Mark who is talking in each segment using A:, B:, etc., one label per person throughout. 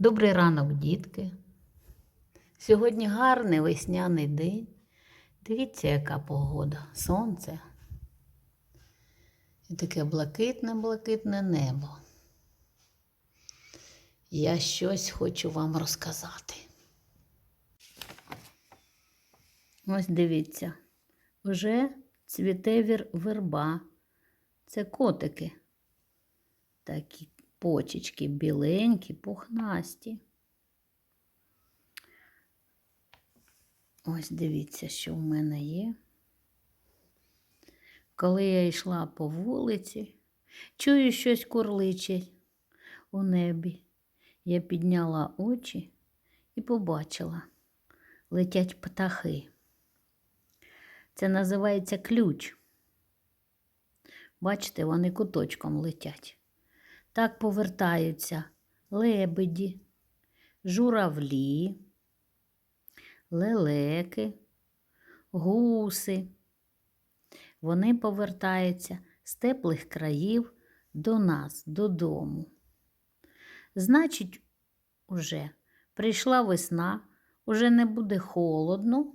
A: Добрий ранок, дітки. Сьогодні гарний весняний день. Дивіться, яка погода. Сонце. І таке блакитне-блакитне небо. Я щось хочу вам розказати. Ось дивіться, вже цвіте вір- верба. Це котики. Такі почечки біленькі, пухнасті. Ось дивіться, що в мене є. Коли я йшла по вулиці, чую щось курличить у небі. Я підняла очі і побачила, летять птахи. Це називається ключ. Бачите, вони куточком летять. Так повертаються лебеді, журавлі, лелеки, гуси. Вони повертаються з теплих країв до нас, додому. Значить, уже прийшла весна, уже не буде холодно.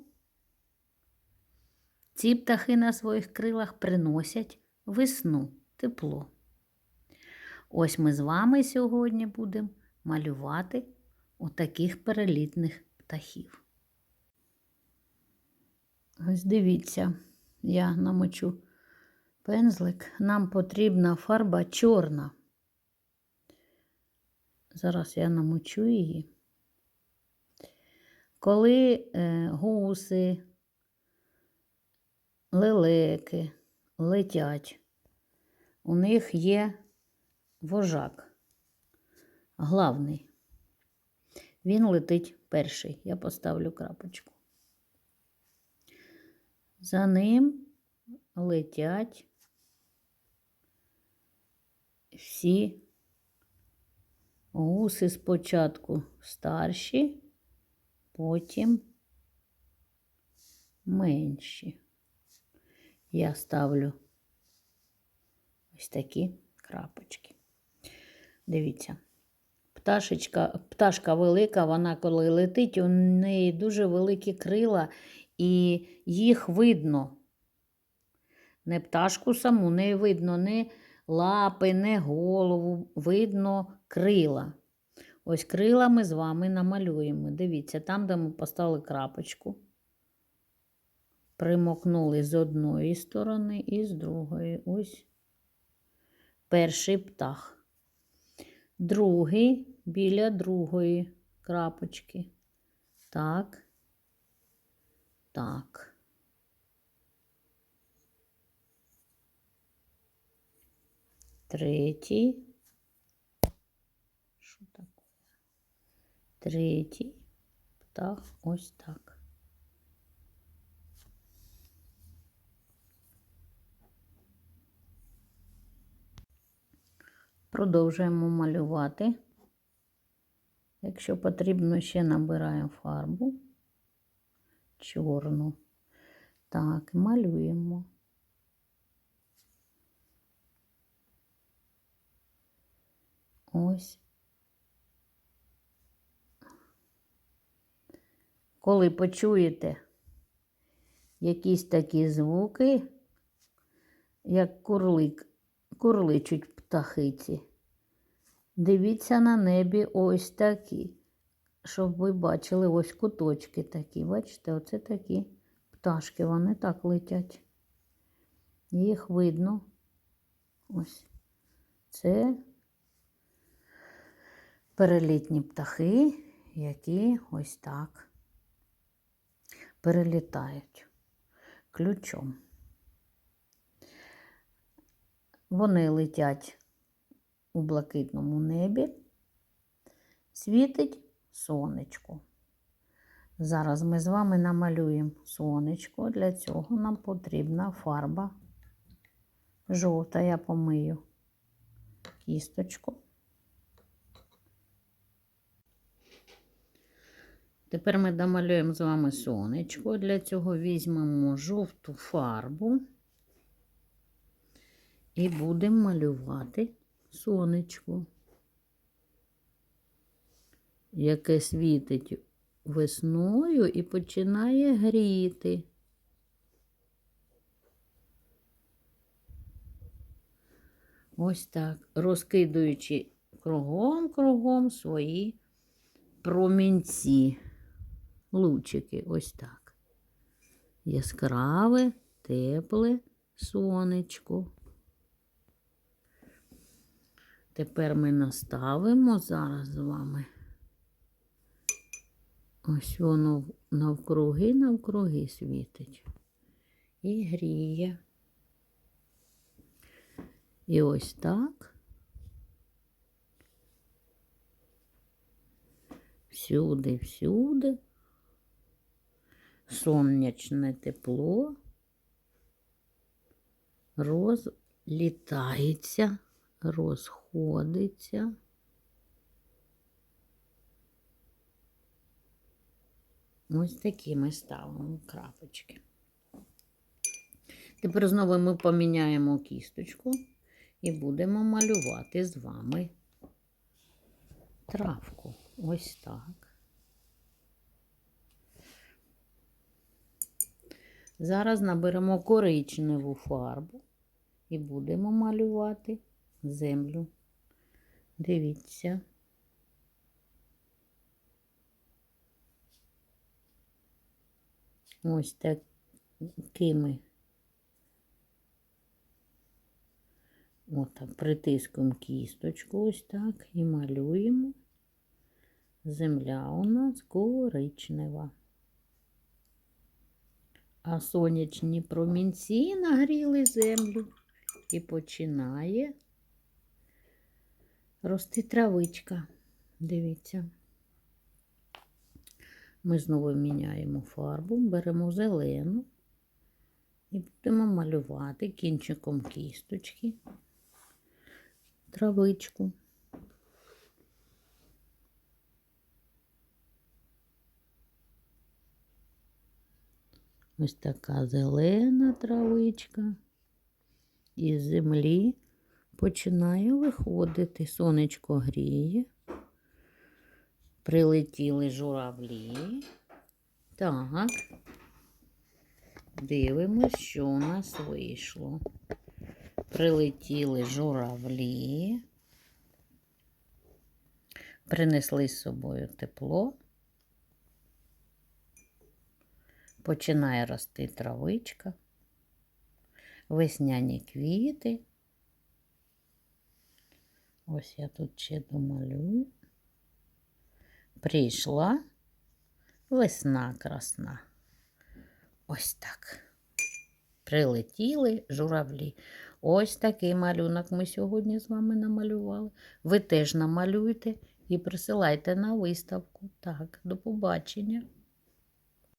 A: Ці птахи на своїх крилах приносять весну, тепло. Ось ми з вами сьогодні будемо малювати отаких перелітних птахів. Ось дивіться, я намочу пензлик. Нам потрібна фарба чорна. Зараз я намочу її. Коли е, гуси, лелеки летять, у них є вожак, главний. Він летить перший. Я поставлю крапочку. За ним летять всі гуси спочатку старші, потім менші. Я ставлю ось такі крапочки. Дивіться, пташечка, пташка велика, вона коли летить, у неї дуже великі крила, і їх видно. Не пташку саму, не видно ні лапи, не голову, видно крила. Ось крила ми з вами намалюємо. Дивіться, там, де ми поставили крапочку, примокнули з одної сторони і з другої. Ось перший птах. Другий біля другої крапочки. Так. Так. Третій. Що таке? Третій птах ось так. Продовжуємо малювати. Якщо потрібно, ще набираємо фарбу чорну. Так, малюємо. Ось. Коли почуєте якісь такі звуки, як курлик, курличуть птахиці, дивіться на небі ось такі, щоб ви бачили ось куточки такі. Бачите, оце такі пташки, вони так летять. Їх видно. Ось. Це перелітні птахи, які ось так перелітають ключом. Вони летять у блакитному небі, світить сонечко. Зараз ми з вами намалюємо сонечко. Для цього нам потрібна фарба жовта. Я помию кісточку. Тепер ми домалюємо з вами сонечко. Для цього візьмемо жовту фарбу і будемо малювати сонечко. яке світить весною і починає гріти. Ось так, розкидуючи кругом-кругом свої промінці, лучики, ось так. Яскраве, тепле сонечко. Тепер ми наставимо зараз з вами. Ось воно навкруги, навкруги світить і гріє. І ось так. Всюди, всюди. Сонячне тепло розлітається, розходиться. Ось такі ми ставимо крапочки. Тепер знову ми поміняємо кісточку і будемо малювати з вами травку. Ось так. Зараз наберемо коричневу фарбу і будемо малювати землю. Дивіться. Ось такими. Отак, притискуємо кісточку ось так і малюємо. Земля у нас коричнева. А сонячні промінці нагріли землю і починає рости травичка. Дивіться. Ми знову міняємо фарбу, беремо зелену і будемо малювати кінчиком кісточки травичку. Ось така зелена травичка. Із землі починає виходити. Сонечко гріє. Прилетіли журавлі. Так. Дивимось, що у нас вийшло. Прилетіли журавлі. Принесли з собою тепло. Починає рости травичка, весняні квіти. Ось я тут ще домалюю. Прийшла весна красна. Ось так. Прилетіли журавлі. Ось такий малюнок ми сьогодні з вами намалювали. Ви теж намалюйте і присилайте на виставку. Так, до побачення.